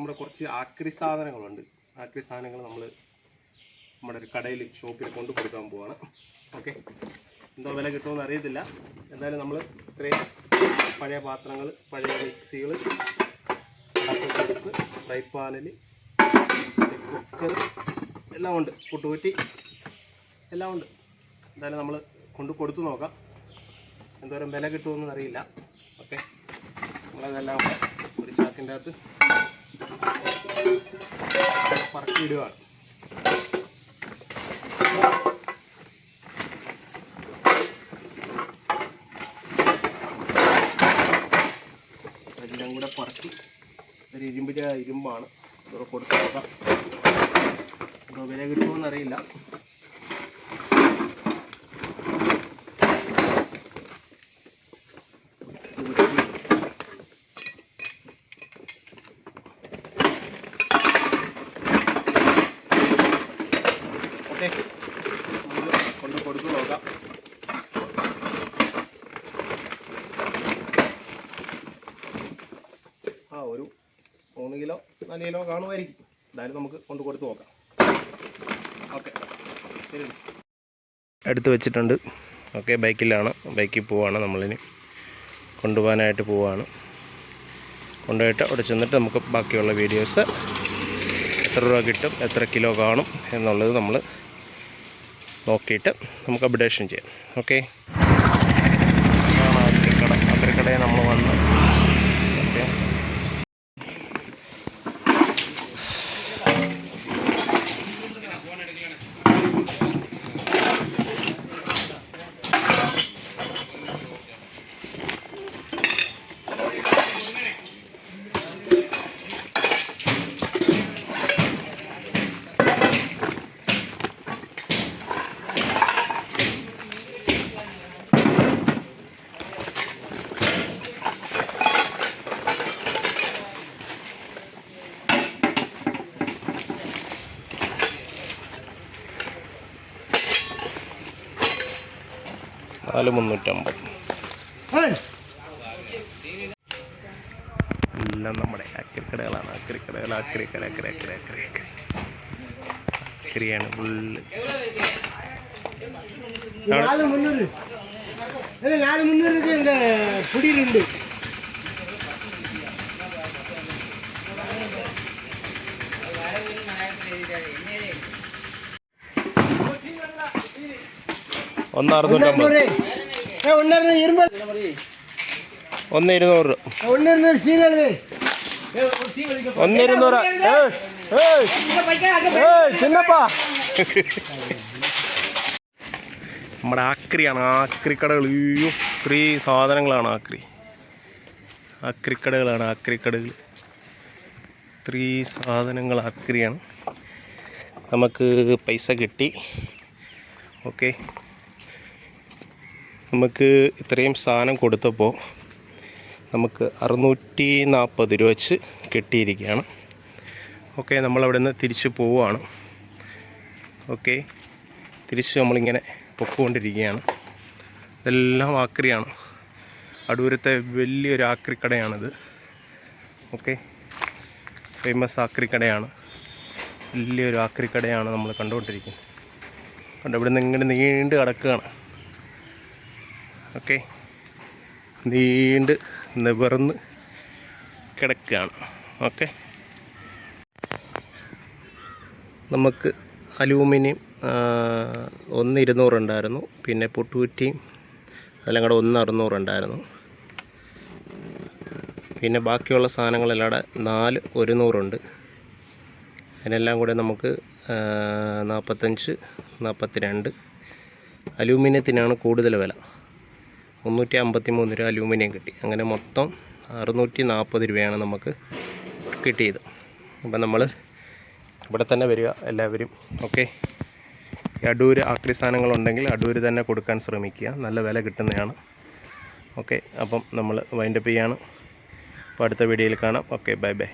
നമ്മുടെ കുറച്ച് ആക്രി സാധനങ്ങളുണ്ട്. ആക്രി സാധനങ്ങൾ നമ്മൾ നമ്മുടെ ഒരു കടയിൽ ഷോപ്പിൽ കൊണ്ട് കൊടുക്കാൻ പോവാണ്. ഓക്കെ. എന്തോ വില കിട്ടുമെന്ന് അറിയത്തില്ല. എന്തായാലും നമ്മൾ ഇത്രയും പഴയ പാത്രങ്ങൾ പഴയ മിക്സികൾ ഫ്രൈ പാനിൽ കുക്കർ എല്ലാം ഉണ്ട്. കുട്ടുകുറ്റി എല്ലാം ഉണ്ട്. എന്തായാലും നമ്മൾ കൊണ്ട് കൊടുത്തു നോക്കാം. എന്തോരം വില കിട്ടുമെന്ന് അറിയില്ല. ഓക്കെ. നമ്മളതെല്ലാം ഒരു ചാക്കിന്റെ അകത്ത് പറക്കിയിടുകയാണ് എല്ലാം കൂടെ പറക്കി ഒരു ഇരുമ്പിന്റെ ഇരുമ്പാണ്. കൊടുത്തു നോക്കാം. വില കിട്ടുമെന്ന് ഓക്കെ കൊണ്ട് കൊടുത്തു നോക്കാം. ആ ഒരു മൂന്ന് കിലോ നാല് കിലോ കാണുമായിരിക്കും. എന്തായാലും നമുക്ക് കൊണ്ട് കൊടുത്തു നോക്കാം. ഓക്കെ. ശരി. എടുത്ത് വെച്ചിട്ടുണ്ട്. ഓക്കെ ബൈക്കിലാണ്. ബൈക്കിൽ പോവാണ് നമ്മളിനി. കൊണ്ടുപോകാനായിട്ട് പോവാണ്. കൊണ്ടുപോയിട്ട് അവിടെ ചെന്നിട്ട് നമുക്ക് ബാക്കിയുള്ള വീഡിയോസ് എത്ര രൂപ കിട്ടും എത്ര കിലോ കാണും എന്നുള്ളത് നമ്മൾ നോക്കിയിട്ട് നമുക്ക് അപ്ഡേഷൻ ചെയ്യാം. ഓക്കെ അക്രിക്കടയിൽ നമ്മൾ വന്ന് ഓക്കെ നാല് മുന്നൂറ്റമ്പത്. എല്ലാം നമ്മുടെ അക്രിക്കടകളാണ് അക്രിക്കടകൾ അക്രിക്കര അക്രി അക്രി അക്രി അക്രി അക്രിയാണ് ഫുള്ള് നാല് മുന്നൂറ്. നാല് മുന്നൂറ് പിടിയിലുണ്ട്. നമ്മുടെ ആക്രിയാണ് ആക്രിക്കടകൾ അയ്യോ സാധനങ്ങളാണ് ആക്രി. ആക്രിക്കടകളാണ് ആക്രിക്കടകൾ ത്രീ സാധനങ്ങൾ ആക്രിയാണ്. നമുക്ക് പൈസ കിട്ടി. ഓക്കെ. നമുക്ക് ഇത്രയും സാധനം കൊടുത്തപ്പോൾ നമുക്ക് അറുന്നൂറ്റി നാൽപ്പത് രൂപ വെച്ച് കിട്ടിയിരിക്കുകയാണ്. ഓക്കെ നമ്മളവിടെ നിന്ന് തിരിച്ച് പോവുകയാണ്. ഓക്കെ തിരിച്ച് നമ്മളിങ്ങനെ പൊക്കൊണ്ടിരിക്കുകയാണ്. ഇതെല്ലാം ആക്രിയാണ്. അടൂരത്തെ വലിയൊരു ആക്രിക്കടയാണിത്. Okay famous ആക്രിക്കടയാണ്. വലിയൊരു ആക്രിക്കടയാണ് നമ്മൾ കണ്ടുകൊണ്ടിരിക്കുന്നത്. കണ്ടോ ഇവിടെ നിന്ന് ഇങ്ങനെ നീണ്ട് കിടക്കുകയാണ്. ഓക്കെ. നീണ്ട് നിവർന്ന് കിടക്കുകയാണ്. ഓക്കെ. നമുക്ക് അലൂമിനിയം ഒന്ന് ഇരുന്നൂറുണ്ടായിരുന്നു പിന്നെ പൊട്ടുകുറ്റിയും അതെല്ലാം കൂടെ ഒന്ന് അറുന്നൂറുണ്ടായിരുന്നു പിന്നെ ബാക്കിയുള്ള സാധനങ്ങളെല്ലാം കൂടെ നാല് ഒരുന്നൂറുണ്ട്. അതിനെല്ലാം കൂടെ നമുക്ക് നാൽപ്പത്തഞ്ച് നാൽപ്പത്തി രണ്ട് അലൂമിനിയത്തിനാണ് കൂടുതൽ വില. മുന്നൂറ്റി അമ്പത്തി മൂന്ന് രൂപ അലൂമിനിയം കിട്ടി. അങ്ങനെ മൊത്തം അറുന്നൂറ്റി നാൽപ്പത് രൂപയാണ് നമുക്ക് കിട്ടിയത്. അപ്പം നമ്മൾ ഇവിടെ തന്നെ വരിക എല്ലാവരും. ഓക്കെ. അടൂര് ആക്രി സാധനങ്ങളുണ്ടെങ്കിൽ അടൂര് തന്നെ കൊടുക്കാൻ ശ്രമിക്കുക. നല്ല വില കിട്ടുന്നതാണ്. ഓക്കെ. അപ്പം നമ്മൾ വൈൻഡപ്പ് ചെയ്യാണ്. അപ്പോൾ അടുത്ത വീഡിയോയിൽ കാണാം. ഓക്കെ. Bye bye.